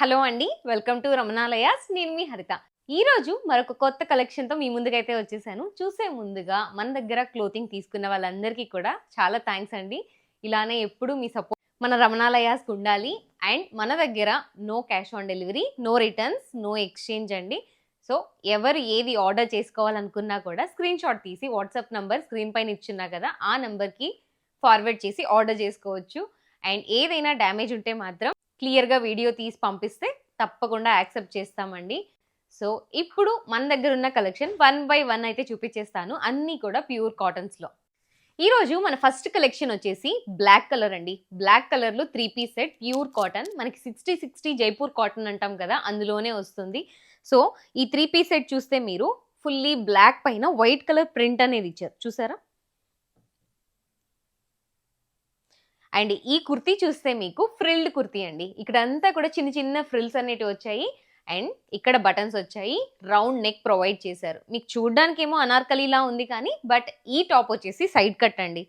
Hello అండి welcome to రమణాలయాస్ నేను మీ హరిత. ఈరోజు మరొక కొత్త కలెక్షన్తో మీ ముందుకైతే వచ్చేసాను. చూసే ముందుగా మన దగ్గర క్లోతింగ్ తీసుకున్న వాళ్ళందరికీ కూడా చాలా థ్యాంక్స్ అండి. ఇలానే ఎప్పుడు మీ సపోర్ట్ మన రమణాలయాస్కి ఉండాలి. అండ్ మన దగ్గర no cash on delivery no returns no exchange అండి. సో ఎవరు ఏది ఆర్డర్ చేసుకోవాలనుకున్నా కూడా స్క్రీన్ షాట్ తీసి వాట్సాప్ నంబర్ స్క్రీన్ పైన ఇచ్చున్నా కదా ఆ నెంబర్కి ఫార్వర్డ్ చేసి ఆర్డర్ చేసుకోవచ్చు. అండ్ ఏదైనా డ్యామేజ్ ఉంటే మాత్రం క్లియర్గా వీడియో తీసి పంపిస్తే తప్పకుండా యాక్సెప్ట్ చేస్తామండి. సో ఇప్పుడు మన దగ్గర ఉన్న కలెక్షన్ వన్ బై వన్ అయితే చూపించేస్తాను. అన్నీ కూడా ప్యూర్ కాటన్స్లో. ఈరోజు మన ఫస్ట్ కలెక్షన్ వచ్చేసి బ్లాక్ కలర్ అండి. బ్లాక్ కలర్లో three piece set pure cotton. మనకి సిక్స్టీ సిక్స్టీ జైపూర్ కాటన్ అంటాం కదా అందులోనే వస్తుంది. సో ఈ త్రీ పీస్ సెట్ చూస్తే మీరు ఫుల్లీ బ్లాక్ పైన వైట్ కలర్ ప్రింట్ అనేది ఇచ్చారు. చూసారా? అండ్ ఈ కుర్తీ చూస్తే మీకు ఫ్రిల్డ్ కుర్తీ అండి. ఇక్కడ అంతా కూడా చిన్న చిన్న ఫ్రిల్స్ అనేటివి వచ్చాయి. అండ్ ఇక్కడ బటన్స్ వచ్చాయి. రౌండ్ నెక్ ప్రొవైడ్ చేశారు. మీకు చూడడానికి ఏమో అనార్కలీలా ఉంది కానీ బట్ ఈ టాప్ వచ్చేసి సైడ్ కట్ అండి.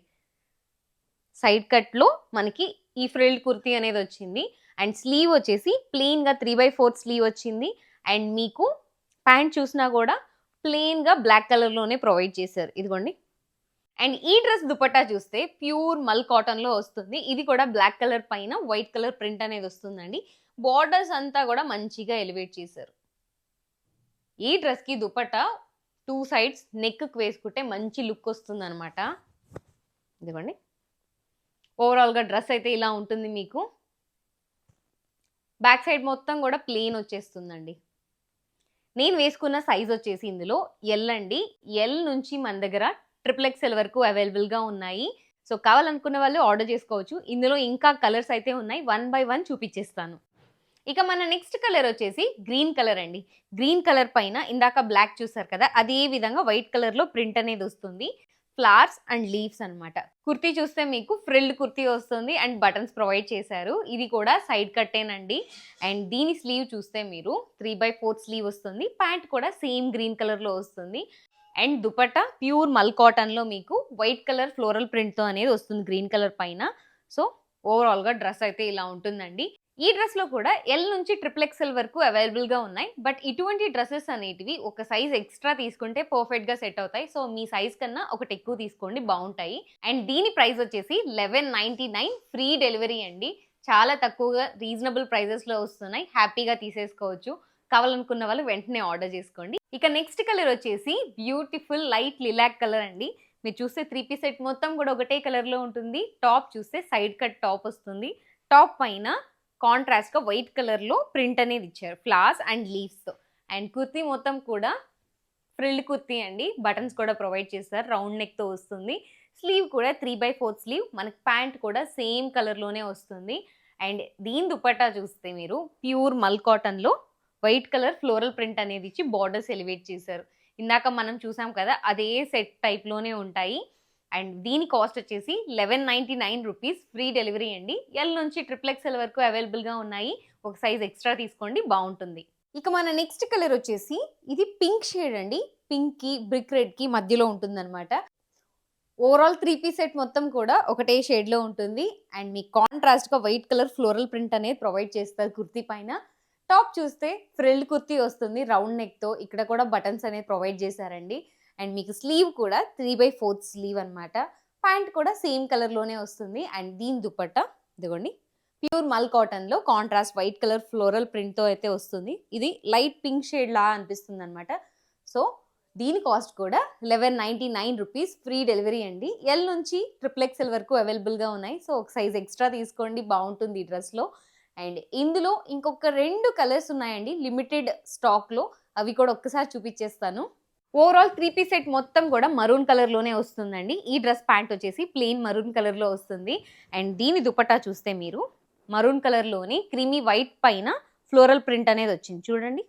సైడ్ కట్లో మనకి ఈ ఫ్రిల్డ్ కుర్తీ అనేది వచ్చింది. అండ్ స్లీవ్ వచ్చేసి ప్లెయిన్గా త్రీ బై ఫోర్త్ స్లీవ్ వచ్చింది. అండ్ మీకు ప్యాంట్ చూసినా కూడా ప్లెయిన్గా బ్లాక్ కలర్లోనే ప్రొవైడ్ చేశారు. ఇదిగోండి. అండ్ ఈ డ్రెస్ దుపట్టా చూస్తే ప్యూర్ మల్ కాటన్లో వస్తుంది. ఇది కూడా బ్లాక్ కలర్ పైన వైట్ కలర్ ప్రింట్ అనేది వస్తుందండి. బార్డర్స్ అంతా కూడా మంచిగా ఎలివేట్ చేశారు. ఈ డ్రెస్కి దుపట్టా టూ సైడ్స్ నెక్కి వేసుకుంటే మంచి లుక్ వస్తుంది అనమాట ఇదిగోండి ఓవరాల్గా డ్రెస్ అయితే ఇలా ఉంటుంది మీకు. బ్యాక్ సైడ్ మొత్తం కూడా ప్లెయిన్ వచ్చేస్తుందండి. నేను వేసుకున్న సైజ్ వచ్చేసి ఇందులో ఎల్ అండి. ఎల్ నుంచి మన దగ్గర ట్రిపుల్ ఎక్స్ఎల్ వరకు అవైలబుల్గా ఉన్నాయి. సో కావాలనుకున్న వాళ్ళు ఆర్డర్ చేసుకోవచ్చు. ఇందులో ఇంకా కలర్స్ అయితే ఉన్నాయి. వన్ బై వన్ చూపించేస్తాను ఇక మన నెక్స్ట్ కలర్ వచ్చేసి గ్రీన్ కలర్ అండి. గ్రీన్ కలర్ పైన ఇందాక బ్లాక్ చూసారు కదా అదే విధంగా వైట్ కలర్లో ప్రింట్ అనేది వస్తుంది. ఫ్లవర్స్ అండ్ లీవ్స్ అన్నమాట. కుర్తీ చూస్తే మీకు ఫ్రిల్డ్ కుర్తీ వస్తుంది అండ్ బటన్స్ ప్రొవైడ్ చేశారు. ఇది కూడా సైడ్ కట్టేనండి. అండ్ దీని స్లీవ్ చూస్తే మీరు త్రీ బై ఫోర్త్ స్లీవ్ వస్తుంది. ప్యాంట్ కూడా సేమ్ గ్రీన్ కలర్లో వస్తుంది. అండ్ దుపట్టా ప్యూర్ మల్ కాటన్లో మీకు వైట్ కలర్ ఫ్లోరల్ ప్రింట్తో అనేది వస్తుంది గ్రీన్ కలర్ పైన. సో ఓవరాల్గా డ్రెస్ అయితే ఇలా ఉంటుందండి. ఈ డ్రెస్లో కూడా ఎల్ నుంచి ట్రిపుల్ ఎక్స్ఎల్ వరకు అవైలబుల్గా ఉన్నాయి. బట్ ఇటువంటి డ్రెస్సెస్ అనేటివి ఒక సైజ్ ఎక్స్ట్రా తీసుకుంటే పర్ఫెక్ట్గా సెట్ అవుతాయి. సో మీ సైజ్ కన్నా ఒకటి ఎక్కువ తీసుకోండి బాగుంటాయి. అండ్ దీని ప్రైస్ వచ్చేసి eleven ninety nine free delivery అండి. చాలా తక్కువగా రీజనబుల్ ప్రైజెస్లో వస్తున్నాయి. హ్యాపీగా తీసేసుకోవచ్చు. కావాలనుకున్న వాళ్ళు వెంటనే ఆర్డర్ చేసుకోండి. ఇక నెక్స్ట్ కలర్ వచ్చేసి బ్యూటిఫుల్ లైట్ లిలాక్ కలర్ అండి. మీరు చూస్తే త్రీ పీస్ సెట్ మొత్తం కూడా ఒకటే కలర్లో ఉంటుంది. టాప్ చూస్తే సైడ్ కట్ టాప్ వస్తుంది. టాప్ పైన కాంట్రాస్ట్గా వైట్ కలర్లో ప్రింట్ అనేది ఇచ్చారు. ఫ్లవర్స్ అండ్ లీవ్స్తో అండ్ కుర్తీ మొత్తం కూడా ఫ్రిల్డ్ కుర్తీ అండి. బటన్స్ కూడా ప్రొవైడ్ చేస్తారు. రౌండ్ నెక్తో వస్తుంది. స్లీవ్ కూడా త్రీ బై ఫోర్త్ స్లీవ్. మనకి ప్యాంట్ కూడా సేమ్ కలర్లోనే వస్తుంది. అండ్ దీని దుపట్టా చూస్తే మీరు ప్యూర్ మల్ కాటన్లో వైట్ కలర్ ఫ్లోరల్ ప్రింట్ అనేది ఇచ్చి బార్డర్స్ ఎలివేట్ చేశారు. ఇందాక మనం చూసాం కదా అదే సెట్ టైప్లోనే ఉంటాయి. అండ్ దీని కాస్ట్ వచ్చేసి eleven ninety nine rupees free delivery అండి. ఎల్ నుంచి ట్రిపుల్ ఎక్స్ఎల్ వరకు అవైలబుల్గా ఉన్నాయి. ఒక సైజ్ ఎక్స్ట్రా తీసుకోండి బాగుంటుంది. ఇక మన నెక్స్ట్ కలర్ వచ్చేసి ఇది పింక్ షేడ్ అండి. పింక్కి బ్రిక్ రెడ్కి మధ్యలో ఉంటుందన్నమాట. ఓవరాల్ త్రీ పీస్ సెట్ మొత్తం కూడా ఒకటే షేడ్లో ఉంటుంది. అండ్ మీ కాంట్రాస్ట్గా వైట్ కలర్ ఫ్లోరల్ ప్రింట్ అనేది ప్రొవైడ్ చేస్తారు కుర్తీ పైన. టాప్ చూస్తే ఫ్రిల్డ్ కుర్తీ వస్తుంది రౌండ్ నెక్తో. ఇక్కడ కూడా బటన్స్ అనేది ప్రొవైడ్ చేశారండి. అండ్ మీకు స్లీవ్ కూడా త్రీ బై ఫోర్త్ స్లీవ్ అనమాట ప్యాంట్ కూడా సేమ్ కలర్లోనే వస్తుంది. అండ్ దీని దుపట్టా ఇదిగోండి ప్యూర్ మల్ కాటన్లో కాంట్రాస్ట్ వైట్ కలర్ ఫ్లోరల్ ప్రింట్తో అయితే వస్తుంది. ఇది లైట్ పింక్ షేడ్ లా అనిపిస్తుంది అనమాట సో దీని కాస్ట్ కూడా eleven ninety nine rupees free delivery అండి. ఎల్ నుంచి ట్రిపుల్ ఎక్స్ఎల్ వరకు అవైలబుల్గా ఉన్నాయి. సో ఒక సైజ్ ఎక్స్ట్రా తీసుకోండి. బాగుంటుంది ఈ డ్రెస్లో. అండ్ ఇందులో ఇంకొక రెండు కలర్స్ ఉన్నాయండి లిమిటెడ్ స్టాక్లో. అవి కూడా ఒక్కసారి చూపించేస్తాను ఓవరాల్ త్రీ పీస్ సెట్ మొత్తం కూడా మరూన్ కలర్లోనే వస్తుందండి. ఈ డ్రెస్ ప్యాంట్ వచ్చేసి ప్లెయిన్ మరూన్ కలర్లో వస్తుంది. అండ్ దీని దుపట్టా చూస్తే మీరు మరూన్ కలర్లోని క్రీమీ వైట్ పైన ఫ్లోరల్ ప్రింట్ అనేది వచ్చింది. చూడండి.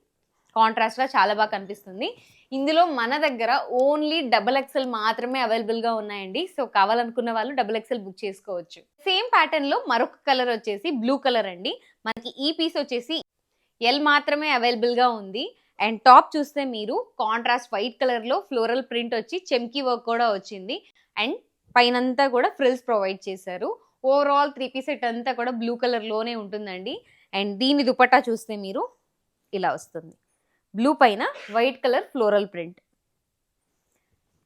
కాంట్రాస్ట్గా చాలా బాగా కనిపిస్తుంది. ఇందులో మన దగ్గర ఓన్లీ డబల్ ఎక్సెల్ మాత్రమే అవైలబుల్గా ఉన్నాయండి. సో కావాలనుకున్న వాళ్ళు డబల్ ఎక్సెల్ బుక్ చేసుకోవచ్చు. సేమ్ ప్యాటర్న్లో మరొక కలర్ వచ్చేసి బ్లూ కలర్ అండి. మనకి ఈ పీస్ వచ్చేసి ఎల్ మాత్రమే అవైలబుల్గా ఉంది. అండ్ టాప్ చూస్తే మీరు కాంట్రాస్ట్ వైట్ కలర్లో ఫ్లోరల్ ప్రింట్ వచ్చి చెమ్కీ వర్క్ కూడా వచ్చింది. అండ్ పైనంతా కూడా ఫ్రిల్స్ ప్రొవైడ్ చేశారు. ఓవరాల్ త్రీ పీస్ సెట్ అంతా కూడా బ్లూ కలర్లోనే ఉంటుందండి. అండ్ దీని దుపట్టా చూస్తే మీరు ఇలా వస్తుంది. బ్లూ పైన వైట్ కలర్ ఫ్లోరల్ ప్రింట్.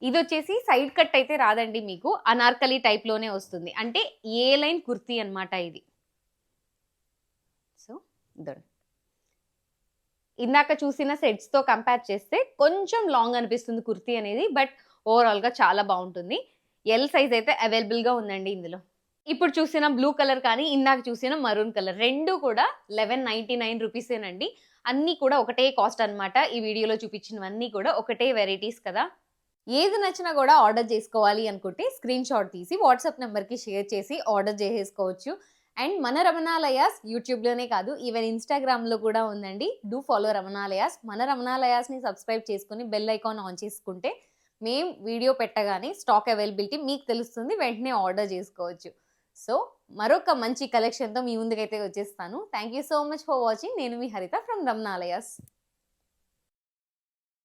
ఇది వచ్చేసి సైడ్ కట్ అయితే రాదండి మీకు అనార్కలి టైప్లోనే వస్తుంది. అంటే ఏ లైన్ కుర్తీ అనమాట ఇది. సో ఇదండి. ఇందాక చూసిన సెట్స్తో కంపేర్ చేస్తే కొంచెం లాంగ్ అనిపిస్తుంది కుర్తీ అనేది బట్ ఓవరాల్గా చాలా బాగుంటుంది. ఎల్ సైజ్ అయితే అవైలబుల్గా ఉందండి ఇందులో. ఇప్పుడు చూసిన బ్లూ కలర్ కానీ ఇందాక చూసిన మరూన్ కలర్ రెండు కూడా లెవెన్ నైంటీ నైన్ రూపీసేనండి అన్నీ కూడా ఒకటే కాస్ట్ అన్నమాట. ఈ వీడియోలో చూపించినవన్నీ కూడా ఒకటే వెరైటీస్ కదా. ఏది నచ్చినా కూడా ఆర్డర్ చేసుకోవాలి అనుకుంటే స్క్రీన్ షాట్ తీసి వాట్సాప్ నెంబర్కి షేర్ చేసి ఆర్డర్ చేసేసుకోవచ్చు. అండ్ మన రమణాలయాస్ యూట్యూబ్లోనే కాదు ఈవెన్ ఇన్స్టాగ్రామ్లో కూడా ఉందండి. Do follow Ramanalayas. మన రమణాలయాస్ని సబ్స్క్రైబ్ చేసుకుని బెల్ ఐకాన్ ఆన్ చేసుకుంటే మేము వీడియో పెట్టగానే స్టాక్ అవైలబిలిటీ మీకు తెలుస్తుంది వెంటనే ఆర్డర్ చేసుకోవచ్చు. సో మరొక మంచి కలెక్షన్తో మీ ముందుకైతే వచ్చేస్తాను. Thank you so much for watching నేను మీ హరిత ఫ్రమ్ రమణాలయాస్